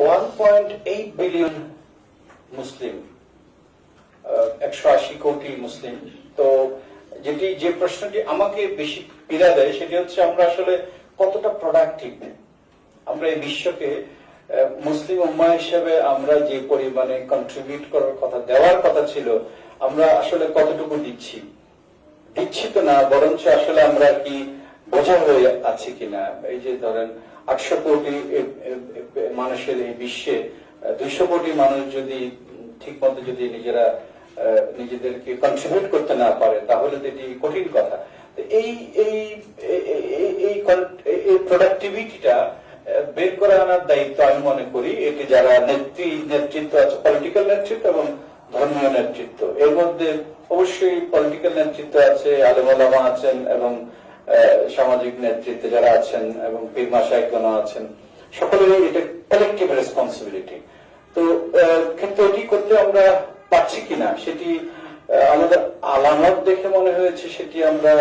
One point eight billion মুসলিম একশো আশি কোটি মুসলিম তো যেটি, যে প্রশ্নটি আমাকে বেশি পীড়া দেয়, সেটি হচ্ছে আমরা আসলে কতটা প্রোডাক্টিভ আমরা এই বিশ্বকে মুসলিম উম্মা হিসেবে আমরা যে পরিমাণে কন্ট্রিবিউট করার কথা, দেওয়ার কথা ছিল, আমরা আসলে কতটুকু দিচ্ছি? দিচ্ছি তো না, বরঞ্চ আসলে আমরা কি বোঝা হয়ে আছি কিনা। এই যে ধরেন আটশো কোটি মানুষের এই বিশ্বে দুইশো কোটি মানুষ যদি ঠিক মতো যদি নিজেরা নিজেদেরকে কন্ট্রিবিউট করতে না পারে, তাহলে তো এটি কঠিন কথা। এই এই এই- প্রোডাক্টিভিটিটা বের করে আনার দায়িত্ব আমি মনে করি এটি যারা নেত্রী নেতৃত্ব আছে পলিটিক্যাল নেতৃত্ব এবং ধর্মীয় নেতৃত্ব। এর মধ্যে অবশ্যই পলিটিক্যাল নেতৃত্ব আছে আলেমালামা আছেন এবং সামাজিক নেতৃত্বে যারা আছেন এবং পীর মাসাইকগণ আছেন, সকলেরই এটা কালেকটিভ রেসপন্সিবিলিটি তো কিন্তু এটি করতে আমরা পারছি কিনা, সেটি আমাদের আলামত দেখে মনে হয়েছে, সেটি আমরা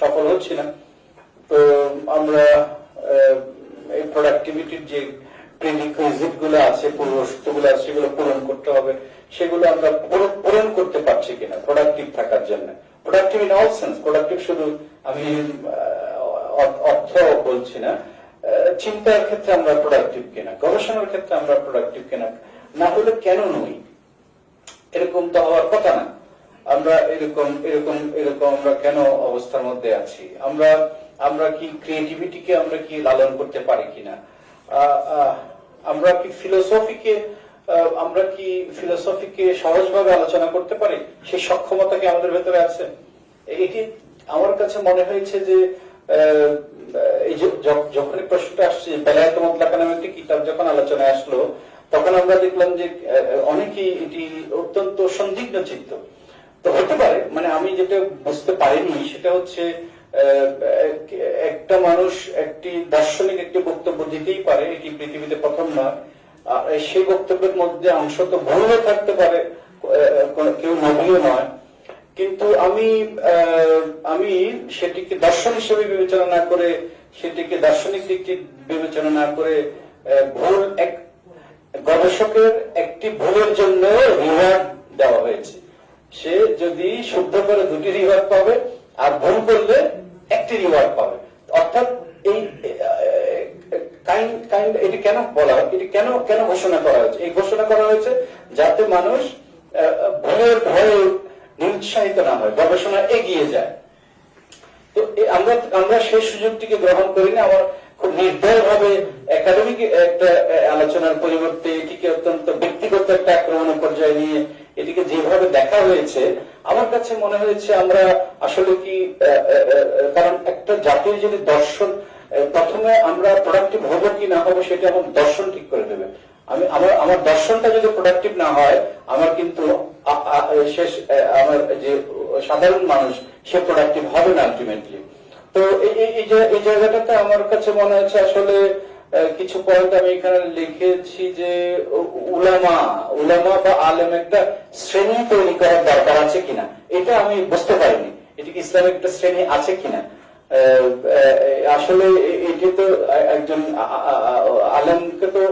সফল হচ্ছি না। তো, আমরা এই প্রোডাক্টিভিটির যে প্রিরিকুইজিটগুলো আছে পূর্বশর্তগুলো আছে, সেগুলো পূরণ করতে হবে, সেগুলো আমরা পূরণ করতে পারছি কিনা প্রোডাক্টিভ থাকার জন্য। Productive in all sense productive শুধু আমি অর্থ- বলছি না। চিন্তার ক্ষেত্রে আমরা প্রোডাক্টিভ কিনা? গবেষণার ক্ষেত্রে আমরা প্রোডাক্টিভ কিনা? না হলে কেন নই? এরকম তো হওয়ার কথা না। আমরা এরকম এরকম এরকম আমরা কেন অবস্থার মধ্যে আছি? আমরা আমরা কি ক্রিয়েটিভিটিকে আমরা কি লালন করতে পারি কিনা? আমরা কি ফিলোসফিকে আমরা কি ফিলোসফিকে সহজভাবে আলোচনা করতে পারি? সেই সক্ষমতা কি আমাদের ভেতরে আছে? এটি আমার কাছে মনে হয়েছে যে এই যখন প্রশ্নটা আসছে বেলায়ত মতলাকা নামে একটি কিতাব যখন আলোচনায় আসলো, তখন আমরা দেখলাম যে অনেকেই এটি অত্যন্ত সন্দিগ্ধ চিত্ত। তো হতে পারে মানে আমি যেটা বুঝতে পারিনি, সেটা হচ্ছে একটা মানুষ একটি দার্শনিক একটি বক্তব্য দিতেই পারে, এটি পৃথিবীতে প্রথম নয়। সেই বক্তব্যের মধ্যে অংশ তো ভুলও থাকতে পারে কেউ নবীও নয়। কিন্তু আমি আমি সেটিকে দর্শন হিসেবে বিবেচনা না করে, সেটিকে দার্শনিক দিকটি বিবেচনা না করে ভুল এক গবেষকের একটি ভুলের জন্য রিওয়ার্ড দেওয়া হয়েছে। সে যদি শুদ্ধ করে দুটি রিওয়ার্ড পাবে, আর ভুল করলে একটি রিওয়ার্ড পাবে। অর্থাৎ এই এটি কেন বলা, এটি কেন কেন ঘোষণা করা হয়েছে? এই ঘোষণা করা হয়েছে যাতে মানুষ ভুলের ভয়ে নিরুৎসাহিত না হয়, গবেষণা এগিয়ে যায়। তো আমরা আমরা সেই সুযোগটিকে গ্রহণ করি না আমার খুব ভাবে একাডেমিক একটা আলোচনার পরিবর্তে এটিকে অত্যন্ত ব্যক্তিগত একটা আক্রমণের পর্যায়ে নিয়ে এটিকে যেভাবে দেখা হয়েছে, আমার কাছে মনে হয়েছে আমরা আসলে কি কারণ একটা জাতির যদি দর্শন প্রথমে আমরা প্রোডাক্টিভ হব কি না হব সেটা আমার দর্শন ঠিক করে দেবে। আমি, আমার আমার দর্শনটা যদি প্রোডাক্টিভ না হয়, আমার কিন্তু শেষ আমার যে সাধারণ মানুষ, সে প্রোডাক্টিভ হবে না আলটিমেটলি তো এই- এই- জায়গাটাতে আমার কাছে মনে হচ্ছে আসলে কিছু পয়েন্ট আমি এখানে লিখেছি যে উলামা উলামা বা আলেম একটা শ্রেণি তৈরি করার দরকার আছে কিনা। এটা আমি বুঝতে পারিনি। এটি কি ইসলামিক একটা শ্রেণি আছে কিনা? আসলে এটি তো একজন আলেমকে তো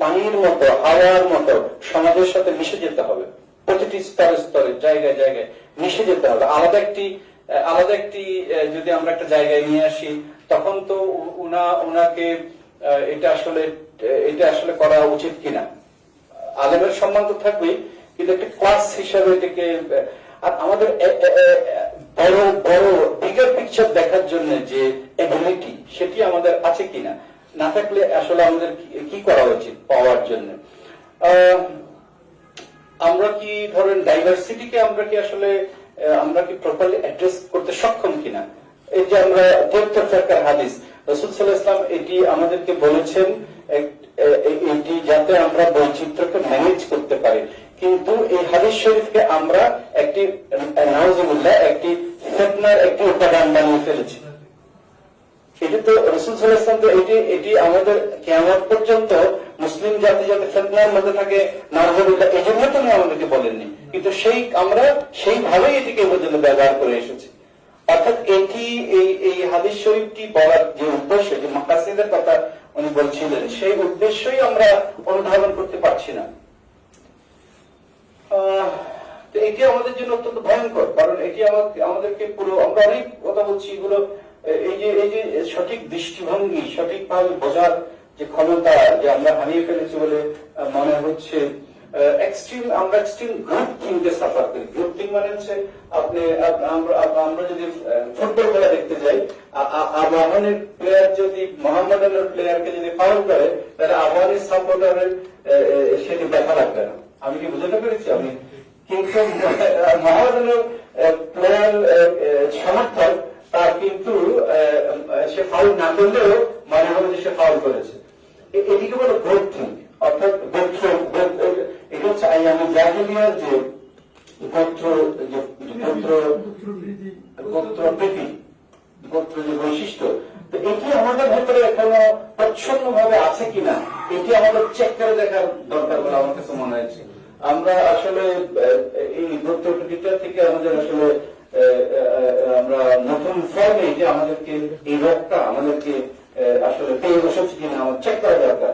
পানির মতো হাওয়ার মতো সমাজের সাথে মিশে যেতে হবে। প্রতিটি স্তরে স্তরে জায়গায় জায়গায় মিশে যেতে হবে। আলাদা একটি আলাদা একটি যদি আমরা একটা জায়গায় নিয়ে আসি তখন তো উনা আহ, এটা আসলে এটা আসলে করা উচিত কিনা। আলেমের সম্মান তো থাকবেই কিন্তু একটা ক্লাস হিসাবে এটাকে আর আমাদের পিকচার দেখার জন্য যে এবিলিটি সেটি আমাদের আছে কিনা? না থাকলে আসলে আমাদের কি- করা উচিত পাওয়ার জন্য? আমরা কি ধরেন ডাইভার্সিটিকে আমরা কি আসলে আমরা কি প্রপারলি অ্যাড্রেস করতে সক্ষম কিনা? এই যে আমরা তিয়াত্তর ফেরকার হাদিস, রসুল সাল্লাহ ইসলাম এটি আমাদেরকে বলেছেন এটি যাতে আমরা বৈচিত্র্যকে ম্যানেজ করতে পারি। কিন্তু এই হাদিস শরীফকে আমরা একটি নওয়াজুল্লাহ একটি ফেতনার একটি উপাদান বানিয়ে ফেলেছি। এটি তো রসুল সাল্লাহ ইসলাম তো এটি এটি আমাদের কেমন পর্যন্ত মুসলিম জাতি যাতে ফেতনার মধ্যে থাকে নারজুল্লাহ এই জন্য তো উনি আমাদেরকে বলেননি। কিন্তু সেই আমরা সেইভাবেই এটিকে পর্যন্ত ব্যবহার করে এসেছি। অর্থাৎ এটি এই এই হাদিস শরীফটি বলার যে উদ্দেশ্য যে মাকাসিদের কথা উনি বলছিলেন সেই উদ্দেশ্যই আমরা অনুধাবন করতে পারছি না। আহ, তো এটি আমাদের জন্য অত্যন্ত ভয়ঙ্কর, কারণ এটি আমাদেরকে পুরো আমরা অনেক কথা বলছি, এগুলো, এই যে এই যে সঠিক দৃষ্টিভঙ্গি সঠিকভাবে বোঝার যে ক্ষমতা যে আমরা হারিয়ে ফেলেছি বলে মনে হচ্ছে এক্সট্রিম আমরা এক্সট্রিম গ্রুপ থিংকে সাফার করি। গ্রুপ থিং মানে হচ্ছে আপনি আমরা যদি ফুটবল খেলা দেখতে যাই আবাহনের প্লেয়ার যদি, মোহাম্মদানের প্লেয়ারকে যদি ফাউল করে, তাহলে আবাহনের সাপোর্টারের সেটি দেখা লাগবে না। আমি কি বুঝাতে পেরেছি? আমি কিন্তু মহাজনের প্লেয়ার সমর্থক, তার কিন্তু সে ফাউল না করলেও মনে হবে যে সে ফাউল করেছে। এটিকে বলে ভর্তি অর্থাৎ গোত্র এটা হচ্ছে আইয়ামে জাহিলিয়ার যে গোত্র গোত্র গোত্র প্রীতি। আসলে এই গোত্র থেকে আমাদের আসলে আমরা নতুন ফর্মে যে আমাদেরকে এই রোগটা, আমাদেরকে আসলে পেয়ে বসেছি কিনা, আমার চেক করা দরকার।